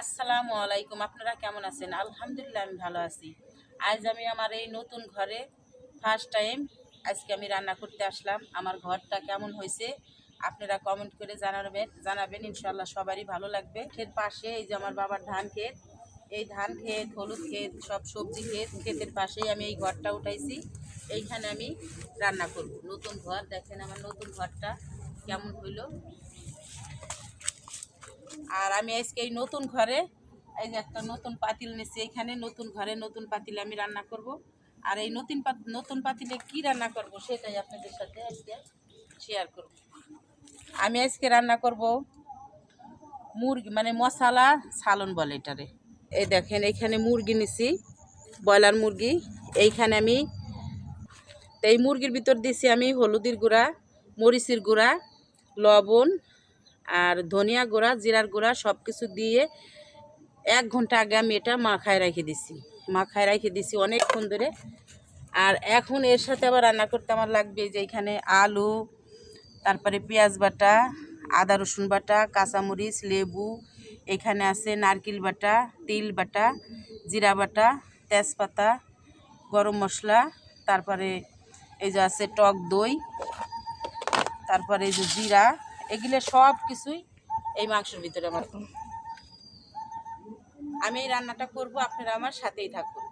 আসসালামু আলাইকুম, আপনারা কেমন আছেন? আলহামদুলিল্লাহ, আমি ভালো আছি। আজ আমি আমার এই নতুন ঘরে ফার্স্ট টাইম আজকে আমি রান্না করতে আসলাম। আমার ঘরটা কেমন হয়েছে আপনারা কমেন্ট করে জানাবেন জানাবেন। ইনশাল্লাহ সবারই ভালো লাগবে। ক্ষেত পাশে এই যে আমার বাবার ধান ক্ষেত, এই ধান ক্ষেত, হলুদ ক্ষেত, সব সবজি ক্ষেত, ক্ষেতের পাশেই আমি এই ঘরটা উঠাইছি। এইখানে আমি রান্না করব। নতুন ঘর, দেখেন আমার নতুন ঘরটা কেমন হইল। আর আমি আজকে এই নতুন ঘরে, এই যে একটা নতুন পাতিল নিচ্ছি এইখানে নতুন ঘরে নতুন পাতিলে আমি রান্না করব। আর এই নতুন নতুন পাতিলে কি রান্না করব সেটাই আপনাদের সাথে আজকে শেয়ার করব। আমি আজকে রান্না করব মুরগি মানে মশালা সালন বলে এটারে। এই দেখেন এইখানে মুরগি নিছি, ব্রয়লার মুরগি। এইখানে আমি, এই মুরগির ভিতর দিছি আমি হলুদের গুঁড়া, মরিচের গুঁড়া, লবণ আর ধনিয়া গুঁড়া, জিরার গুঁড়া সব কিছু দিয়ে এক ঘণ্টা আগে আমি এটা মাখায় রেখে দিছি। মাখায় রেখে দিছি অনেকক্ষণ ধরে। আর এখন এর সাথে আবার রান্না করতে আমার লাগবে যে এখানে আলু, তারপরে পেঁয়াজ বাটা, আদা রসুন বাটা, কাঁচামরিচ, লেবু, এখানে আছে নারকেল বাটা, তিল বাটা, জিরা বাটা, তেজপাতা, গরম মশলা, তারপরে এই যে আছে টক দই, তারপরে এই যে জিরা এগুলো সব কিছুই এই মাংসের ভিতরে আমার। আমি এই রান্নাটা করব, আপনারা আমার সাথেই থাকুন।